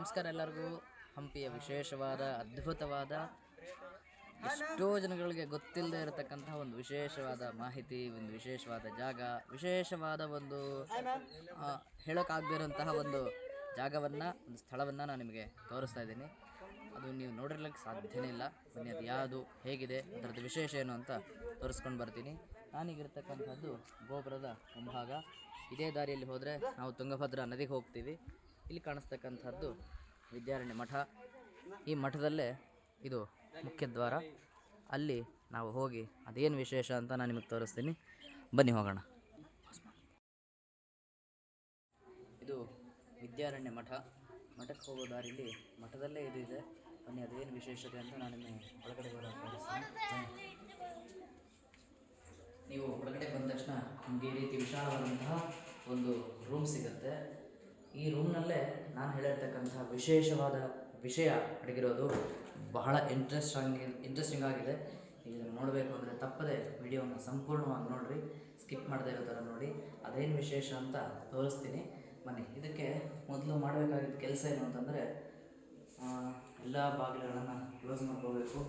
ನಮಸ್ಕಾರ ಎಲ್ಲರಿಗೂ. ಹಂಪಿಯ ವಿಶೇಷವಾದ, ಅದ್ಭುತವಾದ, ಎಷ್ಟೋ ಜನಗಳಿಗೆ ಗೊತ್ತಿಲ್ಲದೆ ಇರತಕ್ಕಂತಹ ಒಂದು ವಿಶೇಷವಾದ ಮಾಹಿತಿ, ಒಂದು ವಿಶೇಷವಾದ ಜಾಗ, ವಿಶೇಷವಾದ ಒಂದು ಹೇಳೋಕ್ಕಾಗದಿರೋಂತಹ ಒಂದು ಜಾಗವನ್ನು, ಒಂದು ಸ್ಥಳವನ್ನು ನಾನು ನಿಮಗೆ ತೋರಿಸ್ತಾ ಇದ್ದೀನಿ. ಅದು ನೀವು ನೋಡಿರ್ಲಿಕ್ಕೆ ಸಾಧ್ಯನೇ ಇಲ್ಲ. ಬನ್ನಿ, ಅದು ಯಾವುದು, ಹೇಗಿದೆ, ಅದರದ್ದು ವಿಶೇಷ ಏನು ಅಂತ ತೋರಿಸ್ಕೊಂಡು ಬರ್ತೀನಿ. ನಾನೀಗಿರ್ತಕ್ಕಂಥದ್ದು ಗೋಪುರದ ಮುಂಭಾಗ. ಇದೇ ದಾರಿಯಲ್ಲಿ ಹೋದರೆ ನಾವು ತುಂಗಭದ್ರಾ ನದಿಗೆ ಹೋಗ್ತೀವಿ. ಇಲ್ಲಿ ಕಾಣಿಸ್ತಕ್ಕಂಥದ್ದು ವಿದ್ಯಾರಣ್ಯ ಮಠ. ಈ ಮಠದಲ್ಲೇ ಇದು ಮುಖ್ಯ ದ್ವಾರ. ಅಲ್ಲಿ ನಾವು ಹೋಗಿ ಅದೇನು ವಿಶೇಷ ಅಂತ ನಾನು ನಿಮಗೆ ತೋರಿಸ್ತೀನಿ. ಬನ್ನಿ ಹೋಗೋಣ. ಇದು ವಿದ್ಯಾರಣ್ಯ ಮಠ. ಮಠಕ್ಕೆ ಹೋಗೋ ದಾರಿಲಿ ಮಠದಲ್ಲೇ ಇದು ಇದೆ. ಬನ್ನಿ, ಅದೇನು ವಿಶೇಷತೆ ಅಂತ ನಾನು ನಿಮಗೆ ಒಳಗಡೆ ನೀವು ಒಳಗಡೆ ಬಂದ ತಕ್ಷಣ ನಿಮಗೆ ಈ ರೀತಿ ವಿಶಾಲವಾದಂತಹ ಒಂದು ರೂಮ್ ಸಿಗುತ್ತೆ. ಈ ರೂಮ್ನಲ್ಲೇ ನಾನು ಹೇಳಿರ್ತಕ್ಕಂತಹ ವಿಶೇಷವಾದ ವಿಷಯ ಅಡಗಿರೋದು ಬಹಳ ಇಂಟ್ರೆಸ್ಟ್ ಇಂಟ್ರೆಸ್ಟಿಂಗ್ ಆಗಿದೆ. ಇದನ್ನು ನೋಡಬೇಕು ಅಂದರೆ ತಪ್ಪದೆ ವಿಡಿಯೋನ ಸಂಪೂರ್ಣವಾಗಿ ನೋಡಿರಿ ಸ್ಕಿಪ್ ಮಾಡದೇ ಇರೋ ಥರ ನೋಡಿ. ಅದೇನು ವಿಶೇಷ ಅಂತ ತೋರಿಸ್ತೀನಿ. ಬನ್ನಿ, ಇದಕ್ಕೆ ಮೊದಲು ಮಾಡಬೇಕಾಗಿದ್ದ ಕೆಲಸ ಏನು ಅಂತಂದರೆ ಎಲ್ಲ ಬಾಗಿಲುಗಳನ್ನು ಕ್ಲೋಸ್ ಮಾಡ್ಕೋಬೇಕು.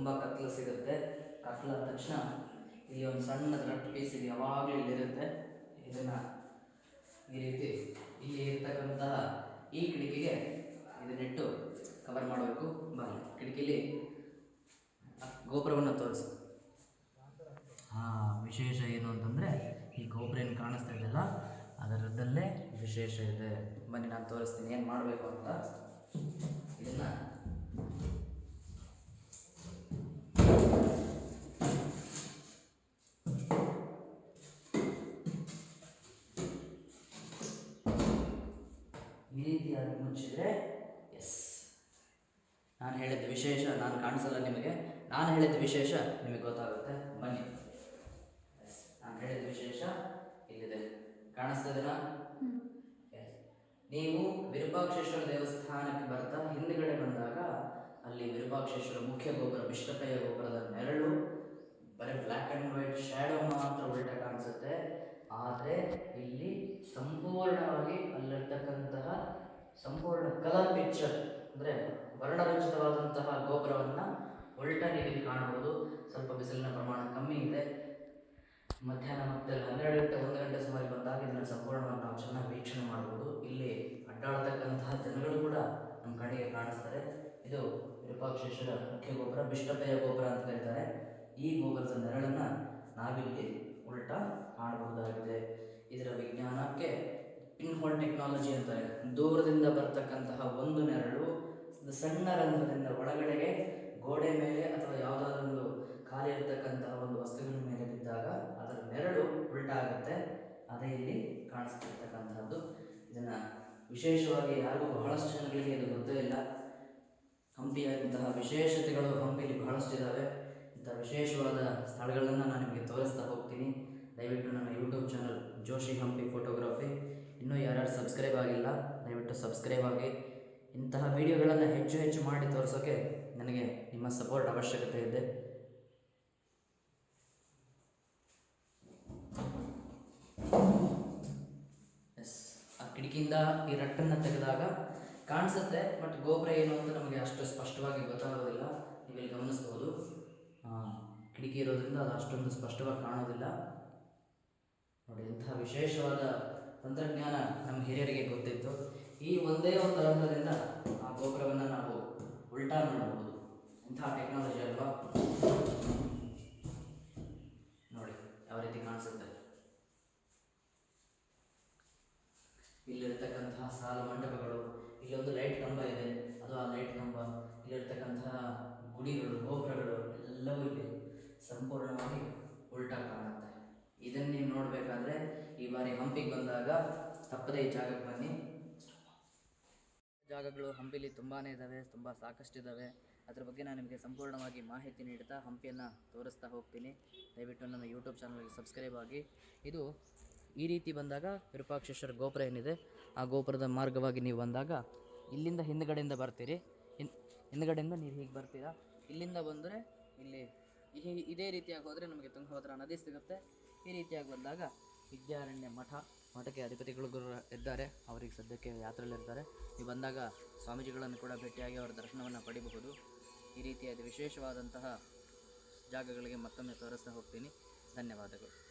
ತುಂಬ ಕತ್ಲು ಸಿಗುತ್ತೆ. ಕತ್ಲು ಆದ ತಕ್ಷಣ ಇಲ್ಲಿ ಒಂದು ಸಣ್ಣ ರಟ್ ಪೀಸ್ ಇದು ಯಾವಾಗಲೂ ಇಲ್ಲಿರುತ್ತೆ ಇದನ್ನು ಈ ರೀತಿ ಇಲ್ಲಿ ಇರ್ತಕ್ಕಂತಹ ಈ ಕಿಟಕಿಗೆ ಇದನ್ನಿಟ್ಟು ಕವರ್ ಮಾಡಬೇಕು. ಬನ್ನಿ ಕಿಟಕಿಲಿ ಗೋಪುರವನ್ನು ತೋರಿಸು. ಹಾಂ ವಿಶೇಷ ಏನು ಅಂತಂದರೆ ಈ ಗೋಪುರ ಏನು ಕಾಣಿಸ್ತಾ ಇದೆಯಲ್ಲ ಅದರದ್ದಲ್ಲೇ ವಿಶೇಷ ಇದೆ. ಬನ್ನಿ, ನಾನು ತೋರಿಸ್ತೀನಿ. ಏನು ಮಾಡಬೇಕು ಅಂತ. ಇದನ್ನು ಈ ರೀತಿಯಾಗಿ ಮುಚ್ಚಿದರೆ ಎಸ್ ನಾನು ಹೇಳಿದ ವಿಶೇಷ ನಾನು ಕಾಣಿಸಲ್ಲ ನಿಮಗೆ. ನಾನು ಹೇಳಿದ ವಿಶೇಷ ನಿಮಗೆ ಗೊತ್ತಾಗುತ್ತೆ. ಬನ್ನಿ. ಎಸ್ ನಾನು ಹೇಳಿದ ವಿಶೇಷ ಇಲ್ಲಿದೆ. ಕಾಣಿಸ್ತದೆನಾ Yes. ನೀವು ವಿರೂಪಾಕ್ಷೇಶ್ವರ ದೇವಸ್ಥಾನಕ್ಕೆ ಬರ್ತಾ ಹಿಂದ್ಗಡೆ ಬಂದಾಗ ಅಲ್ಲಿ ವಿರೂಪಾಕ್ಷೇಶ್ವರ ಮುಖ್ಯ ಗೋಪುರ ಬಿಷ್ಟಪಯ್ಯ ಗೋಪುರದ ನೆರಳು ಬರೀ ಬ್ಲ್ಯಾಕ್ ಆ್ಯಂಡ್ ವೈಟ್ ಶ್ಯಾಡೋ ಮಾತ್ರ ಉಲ್ಟ ಕಾಣಿಸುತ್ತೆ. ಆದರೆ ಇಲ್ಲಿ ಸಂಪೂರ್ಣವಾಗಿ ಸಂಪೂರ್ಣ ಕಲರ್ ಪಿಕ್ಚರ್ ಅಂದರೆ ವರ್ಣರಂಜಿತವಾದಂತಹ ಗೋಪುರವನ್ನು ಉಲ್ಟಾ ನೀರಲ್ಲಿ ಕಾಣಬಹುದು. ಸ್ವಲ್ಪ ಬಿಸಿಲಿನ ಪ್ರಮಾಣ ಕಮ್ಮಿ ಇದೆ. ಮಧ್ಯಾಹ್ನ ಮತ್ತೆ ಹನ್ನೆರಡು ಗಂಟೆ ಒಂದು ಗಂಟೆ ಸುಮಾರು ಬಂದಾಗ ಇದನ್ನು ಸಂಪೂರ್ಣವಾಗಿ ನಾವು ಚೆನ್ನಾಗಿ ವೀಕ್ಷಣೆ ಮಾಡಬಹುದು ಇಲ್ಲಿ ಅಡ್ಡಾಡತಕ್ಕಂತಹ ಜನಗಳು ಕೂಡ ನಮ್ಮ ಕಣ್ಣಿಗೆ ಕಾಣಿಸ್ತಾರೆ. ಇದು ವಿರೂಪಾಕ್ಷೇಶ್ವರ ಮುಖ್ಯ ಗೋಪುರ ಬಿಷ್ಟಪಯ್ಯ ಗೋಪುರ ಅಂತ ಕರೀತಾರೆ. ಈ ಗೋಪುರದ ನೆರಳನ್ನು ನಾವಿಲ್ಲಿ ಉಲ್ಟಾ ಕಾಣಬಹುದಾಗಿದೆ. ಇದರ ವಿಜ್ಞಾನಕ್ಕೆ ಪಿನ್ ಹೋಲ್ ಟೆಕ್ನಾಲಜಿ ಅಂತಾರೆ ದೂರದಿಂದ ಬರ್ತಕ್ಕಂತಹ ಒಂದು ನೆರಳು, ಒಂದು ಸಣ್ಣ ರಂಧ್ರದಿಂದ ಒಳಗಡೆಗೆ, ಗೋಡೆ ಮೇಲೆ ಅಥವಾ ಯಾವುದಾದ್ರೊಂದು ಖಾಲಿ ಇರತಕ್ಕಂತಹ ಒಂದು ವಸ್ತುವಿನ ಮೇಲೆ ಬಿದ್ದಾಗ ಅದರ ನೆರಳು ಉಲ್ಟಾಗುತ್ತೆ. ಅದೇ ಇಲ್ಲಿ ಕಾಣಿಸ್ತಿರ್ತಕ್ಕಂಥದ್ದು. ಇದನ್ನು ವಿಶೇಷವಾಗಿ ಯಾರಿಗೂ ಬಹಳಷ್ಟು ಜನಗಳಿಗೆ ಇದು ಗೊತ್ತೇ ಇಲ್ಲ. ಹಂಪಿಯಾದಂತಹ ವಿಶೇಷತೆಗಳು ಹಂಪಿಯಲ್ಲಿ ಬಹಳಷ್ಟು ಇದ್ದಾವೆ ಇಂಥ ವಿಶೇಷವಾದ ಸ್ಥಳಗಳನ್ನು ನಾನು ನಿಮಗೆ ತೋರಿಸ್ತಾ ಹೋಗ್ತೀನಿ. ದಯವಿಟ್ಟು ನನ್ನ YouTube channel Joshi Hampi photography ಇನ್ನೂ ಯಾರ್ಯಾರು ಸಬ್ಸ್ಕ್ರೈಬ್ ಆಗಿಲ್ಲ, ದಯವಿಟ್ಟು ಸಬ್ಸ್ಕ್ರೈಬ್ ಆಗಿ. ಇಂತಹ ವಿಡಿಯೋಗಳನ್ನು ಹೆಚ್ಚು ಹೆಚ್ಚು ಮಾಡಿ ತೋರಿಸೋಕೆ ನನಗೆ ನಿಮ್ಮ ಸಪೋರ್ಟ್ ಅವಶ್ಯಕತೆ ಇದೆ. ಎಸ್ ಆ ಕಿಟಕಿಯಿಂದ ಈ ರಟ್ಟನ್ನು ತೆಗೆದಾಗ ಕಾಣಿಸುತ್ತೆ ಬಟ್ ಗೋಪುರ ಏನು ಅಂತ ನಮಗೆ ಅಷ್ಟು ಸ್ಪಷ್ಟವಾಗಿ ಗೊತ್ತಾಗೋದಿಲ್ಲ. ನೀವು ಗಮನಿಸ್ಬೋದು. ಕಿಟಕಿ ಇರೋದ್ರಿಂದ ಅದು ಅಷ್ಟೊಂದು ಸ್ಪಷ್ಟವಾಗಿ ಕಾಣೋದಿಲ್ಲ. ನೋಡಿ, ಇಂತಹ ವಿಶೇಷವಾದ ತಂತ್ರಜ್ಞಾನ ನಮ್ಮ ಹಿರಿಯರಿಗೆ ಗೊತ್ತಿತ್ತು. ಈ ಒಂದೇ ಒಂದು ರಂಧ್ರದಿಂದ ಆ ಗೋಪುರವನ್ನು ನಾವು ಉಲ್ಟಾ ಮಾಡಬಹುದು ಇಂಥ ಟೆಕ್ನಾಲಜಿ ಅಲ್ವಾ? ನೋಡಿ, ಯಾವ ರೀತಿ ಕಾಣಿಸುತ್ತೆ. ಇಲ್ಲಿರ್ತಕ್ಕಂತಹ ಸಾಲು ಮಂಟಪಗಳು, ಇಲ್ಲೊಂದು ಲೈಟ್ ಕಂಬ ಇದೆ. ಅದು ಆ ಲೈಟ್ ಕಂಬ, ಇಲ್ಲಿರ್ತಕ್ಕಂತಹ ಗುಡಿಗಳು, ಗೋಪುರಗಳು, ಎಲ್ಲವೂ ಇಲ್ಲಿ ಸಂಪೂರ್ಣವಾಗಿ ಉಲ್ಟಾ ಕಾಣುತ್ತೆ. ಇದನ್ನು ನೀವು ನೋಡಬೇಕಾದ್ರೆ ಈ ಬಾರಿ ಹಂಪಿಗೆ ಬಂದಾಗ ತಪ್ಪದೇ ಈ ಜಾಗಕ್ಕೆ ಬನ್ನಿ. ಜಾಗಗಳು ಹಂಪಿಲಿ ತುಂಬಾ ಇದ್ದಾವೆ ತುಂಬ ಸಾಕಷ್ಟು ಇದ್ದಾವೆ ಅದ್ರ ಬಗ್ಗೆ ನಾನು ನಿಮಗೆ ಸಂಪೂರ್ಣವಾಗಿ ಮಾಹಿತಿ ನೀಡ್ತಾ ಹಂಪಿಯನ್ನು ತೋರಿಸ್ತಾ ಹೋಗ್ತೀನಿ. ದಯವಿಟ್ಟು ನನ್ನ ಯೂಟ್ಯೂಬ್ ಚಾನಲ್ಗೆ ಸಬ್ಸ್ಕ್ರೈಬ್ ಆಗಿ. ಇದು ಈ ರೀತಿ ಬಂದಾಗ ವಿರೂಪಾಕ್ಷೇಶ್ವರ ಗೋಪುರ ಏನಿದೆ, ಆ ಗೋಪುರದ ಮಾರ್ಗವಾಗಿ ನೀವು ಬಂದಾಗ ಇಲ್ಲಿಂದ ಹಿಂದ್ಗಡೆಯಿಂದ ಬರ್ತೀರಿ. ಹಿಂದ್ಗಡೆಯಿಂದ ನೀವು ಹೀಗೆ ಬರ್ತೀರಾ? ಇಲ್ಲಿಂದ ಬಂದರೆ ಇಲ್ಲಿ ಇದೇ ರೀತಿಯಾಗಿ ಹೋದರೆ ನಮಗೆ ತುಂಗಭದ್ರಾ ನದಿ ಸಿಗುತ್ತೆ. ಈ ರೀತಿಯಾಗಿ ಬಂದಾಗ ವಿದ್ಯಾರಣ್ಯ ಮಠ, ಮಠಕ್ಕೆ ಅಧಿಪತಿಗಳು ಗುರು ಇದ್ದಾರೆ. ಅವರಿಗೆ ಸದ್ಯಕ್ಕೆ ಯಾತ್ರೆಯಲ್ಲಿರ್ತಾರೆ. ನೀವು ಬಂದಾಗ ಸ್ವಾಮೀಜಿಗಳನ್ನು ಕೂಡ ಭೇಟಿಯಾಗಿ ಅವರ ದರ್ಶನವನ್ನು ಪಡಿಬಹುದು. ಈ ರೀತಿಯಾದ ವಿಶೇಷವಾದಂತಹ ಜಾಗಗಳಿಗೆ ಮತ್ತೊಮ್ಮೆ ತೋರಿಸ್ತಾ ಹೋಗ್ತೀನಿ. ಧನ್ಯವಾದಗಳು.